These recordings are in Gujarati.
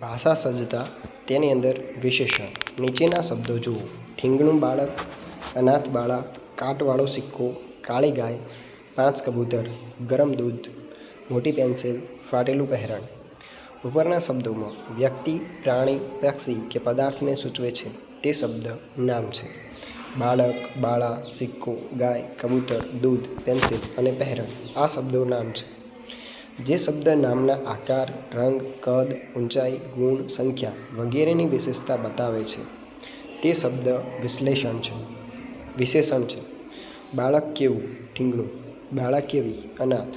ભાષા સજ્જતા તેની અંદર વિશેષણ. નીચેના શબ્દો જુઓ. ઠીંગણું બાળક, અનાથ બાળા કાટવાળો સિક્કો, કાળી ગાય, પાંચ કબૂતર, ગરમ દૂધ, મોટી પેન્સિલ, ફાટેલું પહેરણ. ઉપરના શબ્દોમાં વ્યક્તિ, પ્રાણી, પક્ષી કે પદાર્થને સૂચવે છે. તે શબ્દ નામ છે. બાળક, બાળા, સિક્કો, ગાય, કબૂતર, દૂધ, પેન્સિલ અને પહેરણ. આ શબ્દો નામ છે. જે શબ્દ નામના આકાર, રંગ, કદ, ઊંચાઈ, ગુણ, સંખ્યા વગેરેની વિશેષતા બતાવે છે. તે શબ્દ વિશ્લેષણ છે. વિશેષણ છે. બાળક કેવું ઠીંગણું બાળક કેવી, અનાથ,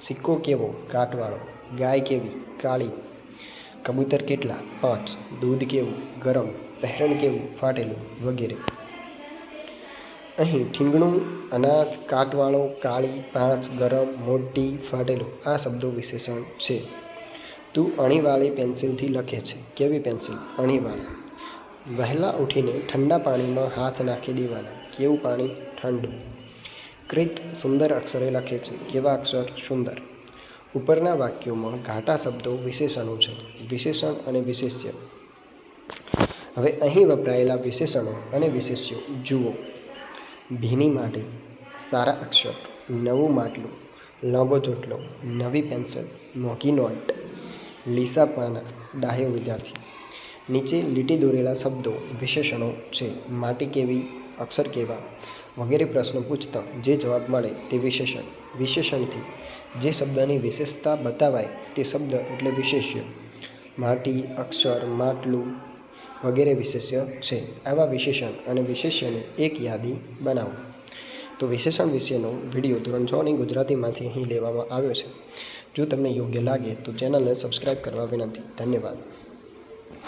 સિક્કો કેવો, કાટવાળો, ગાય કેવી, કાળી, કબૂતર કેટલા, પાંચ, દૂધ કેવું, ગરમ, પહેરણ કેવું, ફાટેલું વગેરે. અહીં ઠીંગણું અનાથ કાટવાળો, કાળી, પાંચ, ગરમ, મોટી, ફાટેલું આ શબ્દો વિશેષણ છે. તું અણીવાળી પેન્સિલથી લખે છે. કેવી પેન્સિલ? અણીવાળી. વહેલા ઉઠીને ઠંડા પાણીમાં હાથ નાખી દેવાના. કેવું પાણી? ઠંડુ. કૃત સુંદર અક્ષરે લખે છે. કેવા અક્ષર? સુંદર. ઉપરના વાક્યોમાં ઘાટા શબ્દો વિશેષણો છે. વિશેષણ અને વિશેષ્ય. હવે અહીં વપરાયેલા વિશેષણો અને વિશેષ્યો જુઓ. ભીની માટી, સારા અક્ષર, નવું માટલું, લાંબો ચોટલો, નવી પેન્સિલ, મોંઘી નોટ, લીસા પાના ડાહ્યો વિદ્યાર્થી. નીચે લીટી દોરેલા શબ્દો, વિશેષણો છે. માટી કેવી, અક્ષર કેવા, વગેરે પ્રશ્નો પૂછતા જે જવાબ મળે તે વિશેષણ. વિશેષણથી જે શબ્દની વિશેષતા બતાવાય તે શબ્દ એટલે વિશેષ્ય. માટી, અક્ષર, માટલું વગેરે વિશેષ્ય છે. આવા વિશેષણ અને વિશેષ્યની એક યાદી બનાવો. તો વિશેષણ વિશેનો વીડિયો ધોરણ છની ગુજરાતીમાંથી અહીં લેવામાં આવ્યો છે. જો તમને યોગ્ય લાગે તો ચેનલને સબસ્ક્રાઈબ કરવા વિનંતી. ધન્યવાદ.